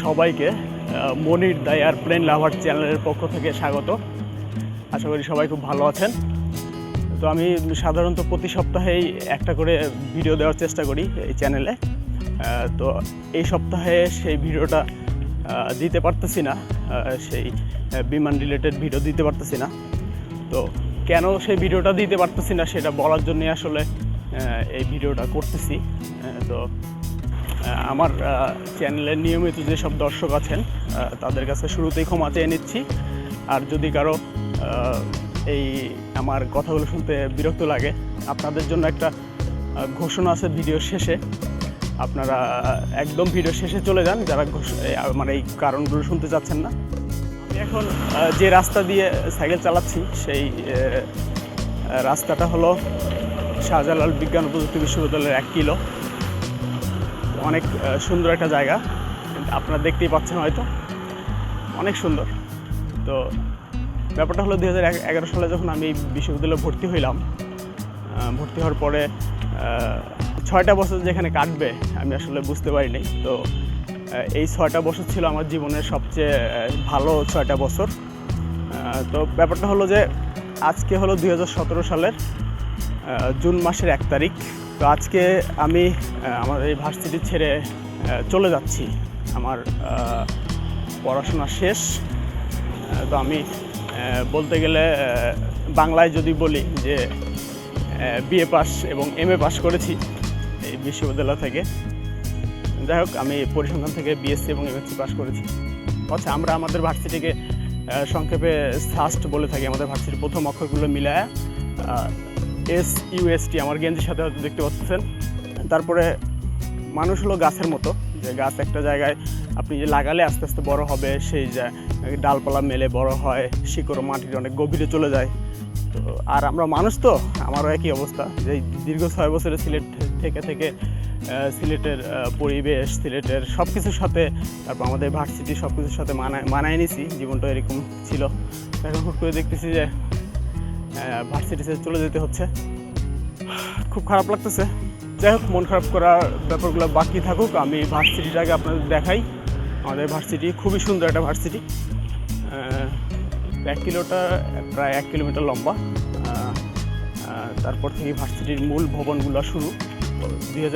সবাইকে মনির দায়ার প্লেন লাভার চ্যানেলের পক্ষ থেকে স্বাগত। আশা করি সবাই খুব ভালো আছেন। তো আমি সাধারণত প্রতি সপ্তাহেই একটা করে ভিডিও দেওয়ার চেষ্টা করি এই চ্যানেলে। তো এই সপ্তাহে সেই ভিডিওটা দিতে পারতেছি না। সেই বিমান রিলেটেড ভিডিও দিতে পারতেছি না। তো কেন সেই ভিডিওটা দিতে পারতেছি না সেটা বলার জন্যই আসলে এই ভিডিওটা করতেছি। তো আমার চ্যানেলের নিয়মিত যেসব দর্শক আছেন তাদের কাছে শুরুতেই ক্ষমা চেয়ে নিচ্ছি। আর যদি কারও এই আমার কথাগুলো শুনতে বিরক্ত লাগে, আপনাদের জন্য একটা ঘোষণা আছে ভিডিওর শেষে। আপনারা একদম ভিডিও শেষে চলে যান, যারা মানে এই কারণগুলো শুনতে চাচ্ছেন না। আমি এখন যে রাস্তা দিয়ে সাইকেল চালাচ্ছি, সেই রাস্তাটা হলো শাহজালাল বিজ্ঞান প্রযুক্তি বিশ্ববিদ্যালয়ের এক কিলো। অনেক সুন্দর একটা জায়গা। আপনারা দেখতেই পাচ্ছেন হয়তো। অনেক সুন্দর। তো ব্যাপারটা হলো দু হাজার এগারো সালে যখন আমি বিশ্ববিদ্যালয়ে ভর্তি হইলাম ভর্তি হওয়ার পরে ছয়টা বছর যেখানে কাটবে, আমি আসলে বুঝতে পারিনি। তো এই ছয়টা বছর ছিল আমার জীবনের সবচেয়ে ভালো ছয়টা বছর। তো ব্যাপারটা হলো যে, আজকে হলো দু হাজার সতেরো সালের জুন মাসের এক তারিখ। তো আজকে আমি আমার এই ভার্সিটি ছেড়ে চলে যাচ্ছি। আমার পড়াশোনা শেষ। তো আমি বলতে গেলে বাংলায় যদি বলি যে বিএ পাস এবং এম এ পাস করেছি এই বিশ্ববিদ্যালয় থেকে। যাই হোক, আমি পরিসংখ্যান থেকে বিএসসি এবং এমএসসি পাস করেছি। আচ্ছা আমরা আমাদের ভার্সিটিকে সংক্ষেপে সাস্ট বলে থাকি। আমাদের ভার্সিটির প্রথম অক্ষরগুলো মিলায় এস ইউএসটি আমার গেঞ্জির সাথে হয়তো দেখতে পাচ্ছেন। তারপরে মানুষ হলো গাছের মতো, যে গাছ একটা জায়গায় আপনি যে লাগালে আস্তে আস্তে বড় হবে, সেই ডালপালা মেলে বড় হয়, শিকড় মাটির অনেক গভীরে চলে যায়। তো আর আমরা মানুষ তো, আমারও একই অবস্থা, যে দীর্ঘ ছয় বছরে সিলেট থেকে থেকে সিলেটের পরিবেশ, সিলেটের সব কিছুর সাথে, তারপর আমাদের ভার্সিটি সব কিছুর সাথে মানায় মানায় নিছি, জীবনটা এরকম ছিল। এখন হুট করে দেখতেছি যে ভার্সিটি ছেড়ে চলে যেতে হচ্ছে। খুব খারাপ লাগতেছে। যাই হোক, মন খারাপ করার ব্যাপারগুলো বাকি থাকুক। আমি ভার্সিটিটাকে আপনাদের দেখাই। আমাদের ভার্সিটি খুবই সুন্দর একটা ভার্সিটি। এক কিলোটা, প্রায় এক কিলোমিটার লম্বা। তারপর থেকে ভার্সিটির মূল ভবনগুলো শুরু। দুই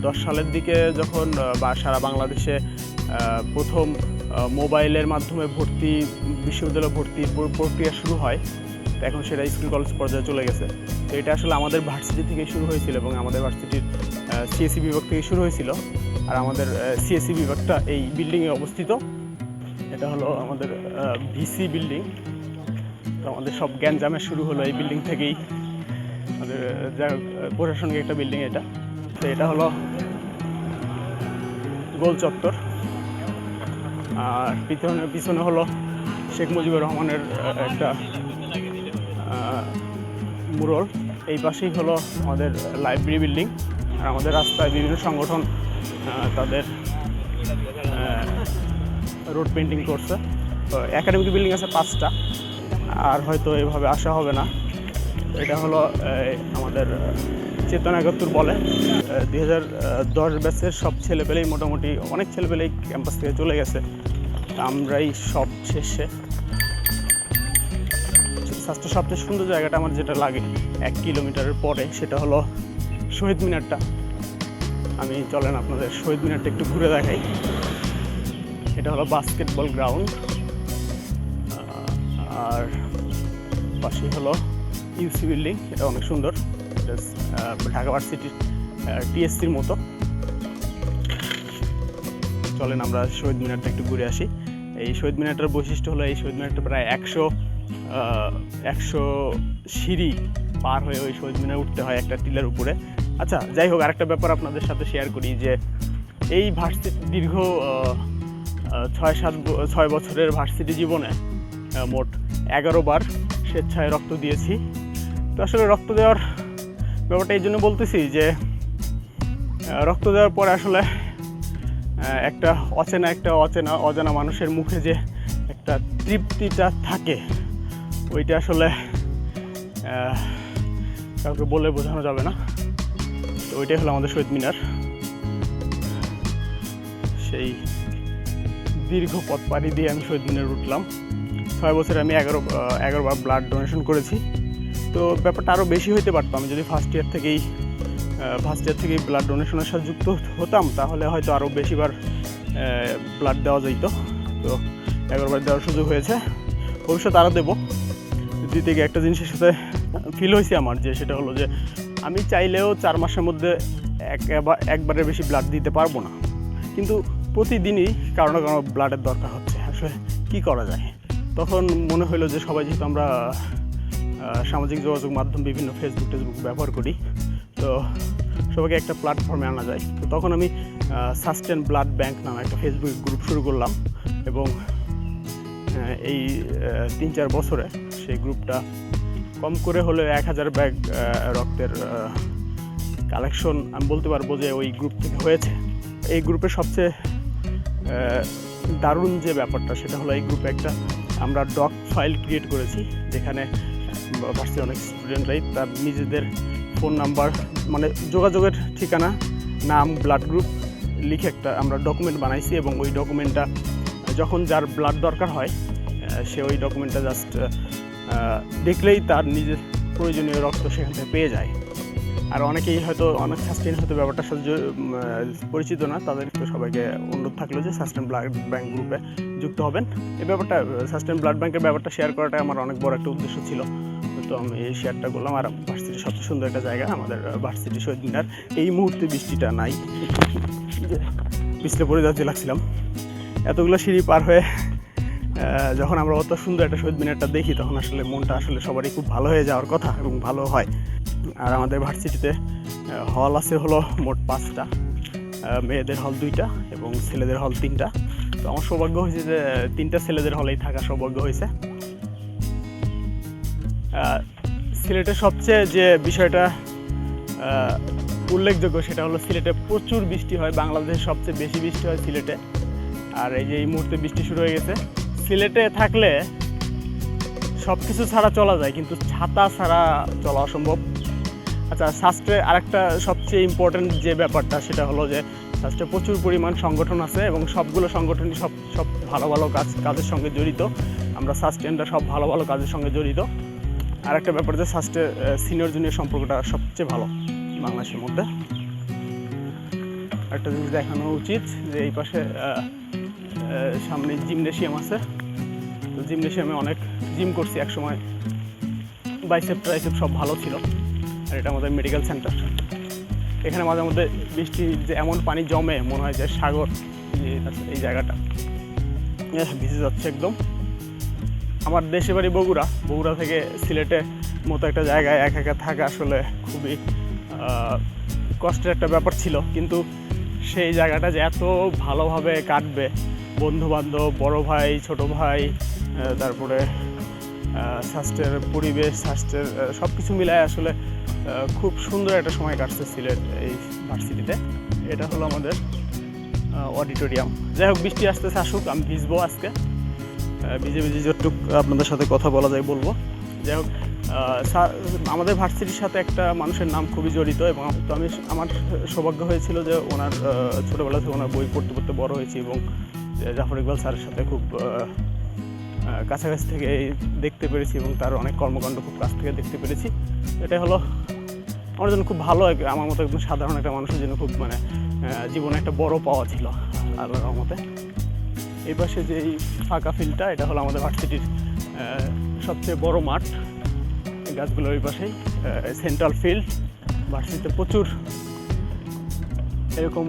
দশ সালের দিকে যখন বা সারা বাংলাদেশে প্রথম মোবাইলের মাধ্যমে ভর্তি, বিশ্ববিদ্যালয় ভর্তির প্রক্রিয়া শুরু হয় এখন সেটা স্কুল কলেজ পর্যায়ে চলে গেছে। তো এটা আসলে আমাদের ভার্সিটি থেকে শুরু হয়েছিল এবং আমাদের ভার্সিটির সিএসসি বিভাগ থেকে শুরু হয়েছিল। আর আমাদের সিএসসি বিভাগটা এই বিল্ডিংয়ে অবস্থিত। এটা হলো আমাদের ভিসি বিল্ডিং তো আমাদের সব জ্ঞানজামের শুরু হলো এই বিল্ডিং থেকেই। আমাদের যা প্রশাসনিক একটা বিল্ডিং এটা। তো এটা হলো গোল চত্বর। আর পিছনে পিছনে হলো শেখ মুজিবুর রহমানের একটা মুরল এই পাশেই হলো আমাদের লাইব্রেরি বিল্ডিং আর আমাদের রাস্তায় বিভিন্ন সংগঠন তাদের রোড পেন্টিং করছে। তো একাডেমিক বিল্ডিং আছে পাঁচটা। আর হয়তো এভাবে আসা হবে না। এটা হলো আমাদের চেতনা একাত্তর বলে। দুই হাজার দশ ব্যাচের সব ছেলেপেলেই মোটামুটি অনেক ছেলেপেলেই ক্যাম্পাস থেকে চলে গেছে। আমরাই সব শেষে স্বাস্থ্য সবচেয়ে সুন্দর জায়গাটা আমার যেটা লাগে এক কিলোমিটারের পরে, সেটা হলো শহীদ মিনারটা। আমি চলেন আপনাদের শহীদ মিনারটা একটু ঘুরে দেখাই। এটা হলো বাস্কেটবল গ্রাউন্ড আর পাশেই হলো ইউসি বিল্ডিং এটা অনেক সুন্দর। ঢাকা ভার্সিটির টিএসসির মতো। চলেন আমরা শহীদ মিনারটা একটু ঘুরে আসি। এই শহীদ মিনারটার বৈশিষ্ট্য হলো এই শহীদ মিনারটা প্রায় একশো একশো সিঁড়ি পার হয়ে ওই শহীদ মিনার উঠতে হয় একটা টিলার উপরে। আচ্ছা যাই হোক, আরেকটা ব্যাপার আপনাদের সাথে শেয়ার করি যে এই ভার্সিটি দীর্ঘ ছয় সাত ছয় বছরের ভার্সিটি জীবনে মোট এগারো বার স্বেচ্ছায় রক্ত দিয়েছি। তো আসলে রক্ত দেওয়ার ব্যাপারটা এই জন্য বলতেছি যে রক্ত দেওয়ার পরে আসলে একটা অচেনা একটা অচেনা, অজানা মানুষের মুখে যে একটা তৃপ্তিটা থাকে ওইটা আসলে কাউকে বলে বোঝানো যাবে না। তো ওইটাই হলো আমাদের শহীদ মিনার। সেই দীর্ঘ পথ পাড়ি দিয়ে আমি শহীদ মিনার উঠলাম। ছয় বছরে আমি এগারো এগারো বার ব্লাড ডোনেশন করেছি। তো ব্যাপারটা আরও বেশি হইতে পারতাম আমি যদি ফার্স্ট ইয়ার থেকেই ফার্স্ট ইয়ার থেকেই ব্লাড ডোনেশনের সাথে যুক্ত হতাম, তাহলে হয়তো আরও বেশিবার ব্লাড দেওয়া যেত তো এগারোবার দেওয়ার সুযোগ হয়েছে। ভবিষ্যতে আরও দেবো। দিতে গিয়ে একটা জিনিসের সাথে ফিল হয়েছে আমার, যে সেটা হলো যে আমি চাইলেও চার মাসের মধ্যে একবার একবারের বেশি ব্লাড দিতে পারব না। কিন্তু প্রতিদিনই কারও না কারও ব্লাডের দরকার হচ্ছে। আসলে কি করা যায়? তখন মনে হলো যে সবাই যেহেতু আমরা সামাজিক যোগাযোগ মাধ্যম, বিভিন্ন ফেসবুক টেসবুক ব্যবহার করি, তো সবাইকে একটা প্ল্যাটফর্মে আনা যায়। তো তখন আমি সাস্টেন ব্লাড ব্যাংক নামে একটা ফেসবুক গ্রুপ শুরু করলাম এবং এই তিন চার বছরে সেই গ্রুপটা কম করে হলে এক হাজার ব্যাগ রক্তের কালেকশন আমি বলতে পারব যে ওই গ্রুপ থেকে হয়েছে। এই গ্রুপের সবচেয়ে দারুণ যে ব্যাপারটা সেটা হলো এই গ্রুপে একটা। আমরা ডক ফাইল ক্রিয়েট করেছি, যেখানে ভার্সিটির অনেক স্টুডেন্টরাই তার নিজেদের ফোন নাম্বার মানে যোগাযোগের ঠিকানা, নাম ব্লাড গ্রুপ লিখে একটা আমরা ডকুমেন্ট বানাইছি এবং ওই ডকুমেন্টটা যখন যার ব্লাড দরকার হয় সে ওই ডকুমেন্টটা জাস্ট দেখলেই তার নিজের প্রয়োজনীয় রক্ত সেখান থেকে পেয়ে যায়। আর অনেকেই হয়তো অনেক সাস্টেন হয়তো উম, আহ, পরিচিত না তাদের তো সবাইকে অনুরোধ থাকল যে সাস্টেন ব্লাড ব্যাঙ্ক গ্রুপে যুক্ত হবেন। এই ব্যাপারটা সাস্টেন ব্লাড ব্যাঙ্কের ব্যাপারটা শেয়ার করাটা আমার অনেক বড় একটা উদ্দেশ্য ছিল। তো আমি এই শেয়ারটা করলাম। আর ভার্সিটির সবচেয়ে সুন্দর একটা জায়গা আমাদের ভার্সিটি শহীদ মিনার। এই মুহূর্তে বৃষ্টিটা নাই। বৃষ্টিতে পড়ে যাচ্ছে লাগছিলাম। এতগুলো সিঁড়ি পার হয়ে যখন আমরা অত সুন্দর একটা শহীদ মিনারটা দেখি তখন আসলে মনটা আসলে সবারই খুব ভালো হয়ে যাওয়ার কথা এবং ভালো হয়। আর আমাদের ভার্সিটিতে হল আছে হলো মোট পাঁচটা। মেয়েদের হল দুইটা এবং ছেলেদের হল তিনটা। তো আমার সৌভাগ্য হয়েছে যে তিনটা ছেলেদের হলেই থাকা সৌভাগ্য হয়েছে। আহ, সিলেটের সবচেয়ে যে বিষয়টা উল্লেখযোগ্য সেটা হলো সিলেটে প্রচুর বৃষ্টি হয়। বাংলাদেশের সবচেয়ে বেশি বৃষ্টি হয় সিলেটে। আর এই যে এই মুহূর্তে বৃষ্টি শুরু হয়ে গেছে সিলেটে থাকলে সব কিছু ছাড়া চলা যায়, কিন্তু ছাতা ছাড়া চলা অসম্ভব। আচ্ছা শাস্ত্রে আরেকটা সবচেয়ে ইম্পর্ট্যান্ট যে ব্যাপারটা, সেটা হলো যে শাস্ত্রে প্রচুর পরিমাণ সংগঠন আছে এবং সবগুলো সংগঠনই সব সব ভালো ভালো কাজ, কাজের সঙ্গে জড়িত। আমরা সাস্টেনরা সব ভালো ভালো কাজের সঙ্গে জড়িত। আর একটা ব্যাপার যে সাস্টে সিনিয়র জুনিয়র সম্পর্কটা সবচেয়ে ভালো বাংলাদেশের মধ্যে। একটা জিনিস দেখানো উচিত যে এই পাশে সামনে জিমনেশিয়াম আছে। তো জিমনেশিয়ামে অনেক জিম করছি একসময়। বাইসেপ, ট্রাইসেপ সব ভালো ছিল। আর এটা আমাদের মেডিকেল সেন্টার। এখানে মাঝে মধ্যে বৃষ্টি যে এমন পানি জমে, মনে হয় যে সাগর, এই জায়গাটা। ভিজে যাচ্ছে একদম। আমার দেশে বাড়ি বগুড়া। বগুড়া থেকে সিলেটে মতো একটা জায়গায় একা একা থাকা আসলে খুবই কষ্টের একটা ব্যাপার ছিল। কিন্তু সেই জায়গাটা যে এত ভালোভাবে কাটবে বন্ধু বান্ধব বড় ভাই, ছোট ভাই তারপরে স্বাস্থ্যের পরিবেশ, স্বাস্থ্যের সব কিছু মিলায় আসলে খুব সুন্দর একটা সময় কাটছে সিলেট এই ভার্সিটিতে। এটা হলো আমাদের অডিটোরিয়াম। যাই হোক, বৃষ্টি আসতেছে, আসুক, আমি ভিজবো আজকে। ভিজে ভিজে যতটুক আপনাদের সাথে কথা বলা যায় বলব। যাই হোক আমাদের ভার্সিটির সাথে একটা মানুষের নাম খুবই জড়িত এবং তো আমি আমার সৌভাগ্য হয়েছিল যে ওনার ছোটোবেলা থেকে ওনার বই পড়তে পড়তে বড় হয়েছি এবং জাফর ইকবাল স্যারের সাথে খুব কাছাকাছি থেকে দেখতে পেরেছি এবং তার অনেক কর্মকাণ্ড খুব কাছ থেকে দেখতে পেরেছি। এটাই হলো আমার জন্য খুব ভালো আমার মতো একদম সাধারণ একটা মানুষের জন্য খুব মানে জীবনে একটা বড় পাওয়া ছিল আল্লাহর রহমতে। এই পাশে যে এই ফাঁকা ফিল্ডটা এটা হলো আমাদের ভার্সিটির সবচেয়ে বড় মাঠ। গাছগুলোর ওই পাশেই সেন্ট্রাল ফিল্ড ভার্সিটিতে প্রচুর এরকম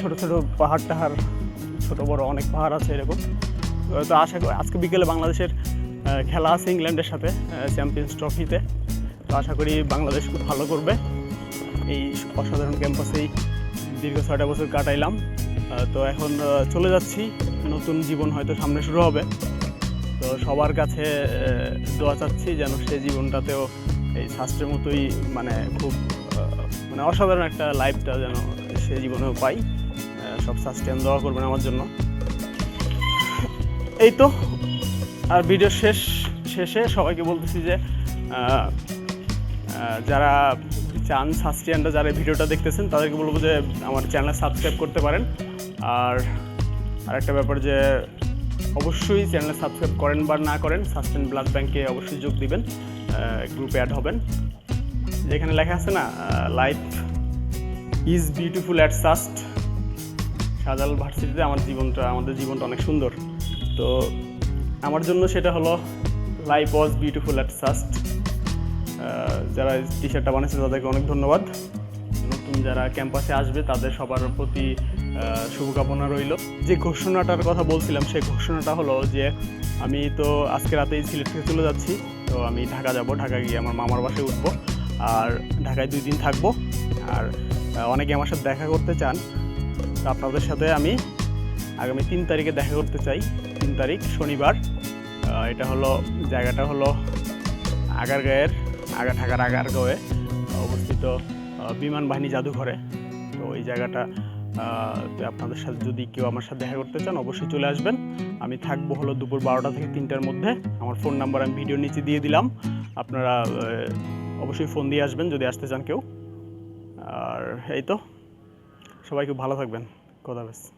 ছোট ছোট পাহাড় টাহাড় ছোট বড় অনেক পাহাড় আছে এরকম। তো আশা করি আজকে বিকেলে বাংলাদেশের খেলা আছে ইংল্যান্ডের সাথে চ্যাম্পিয়ন্স ট্রফিতে তো আশা করি বাংলাদেশ খুব ভালো করবে। এই অসাধারণ ক্যাম্পাসেই দীর্ঘ ছয়টা বছর কাটাইলাম। তো এখন চলে যাচ্ছি। নতুন জীবন হয়তো সামনে শুরু হবে। তো সবার কাছে দোয়া চাচ্ছি যেন সে জীবনটাতেও এই শাস্ত্রের মতোই মানে খুব মানে অসাধারণ একটা লাইফটা যেন সে জীবনেও পাই। সব সাস্টেন দোয়া করবেন আমার জন্য। এই তো, আর ভিডিও শেষ, শেষে সবাইকে বলতেছি যে যারা চান সাস্টিয়ানরা যারা ভিডিওটা দেখতেছেন, তাদেরকে বলব যে, আমার চ্যানেল সাবস্ক্রাইব করতে পারেন। আর আরেকটা ব্যাপার যে, অবশ্যই চ্যানেলে সাবস্ক্রাইব করেন বা না করেন সাস্টেন ব্লাড ব্যাংকে অবশ্যই যোগ দিবেন গ্রুপে অ্যাড হবেন। যেখানে লেখা আছে না life is beautiful at SUST Shahjalal ভার্সিটিতে আমার জীবনটা, আমাদের জীবনটা অনেক সুন্দর। তো আমার জন্য সেটা হলো life was beautiful at SUST যারা টি শার্টটা বানিয়েছে তাদেরকে অনেক ধন্যবাদ। নতুন যারা ক্যাম্পাসে আসবে তাদের সবার প্রতি শুভকামনা রইল। যে ঘোষণাটার কথা বলছিলাম, সেই ঘোষণাটা হলো যে, আমি তো আজকে রাতেই সিলেট থেকে চলে যাচ্ছি। তো আমি ঢাকা যাব ঢাকা গিয়ে আমার মামার বাসায় উঠবো। আর ঢাকায় দুই দিন থাকব। আর অনেকে আমার সাথে দেখা করতে চান। আপনাদের সাথে আমি আগামী তিন তারিখে দেখা করতে চাই। তিন তারিখ শনিবার। এটা হলো, জায়গাটা হলো আগারগাঁয়ের, আগা ঢাকার আগারগাঁয়ে অবস্থিত বিমান বাহিনী জাদুঘরে। তো ওই জায়গাটা আপনাদের সাথে যদি কেউ আমার সাথে দেখা করতে চান, অবশ্যই চলে আসবেন। আমি থাকব হলো দুপুর বারোটা থেকে তিনটার মধ্যে। আমার ফোন নাম্বার আমি ভিডিওর নিচে দিয়ে দিলাম। আপনারা অবশ্যই ফোন দিয়ে আসবেন যদি আসতে চান কেউ। আর এই তো, সবাই খুব ভালো থাকবেন। কথা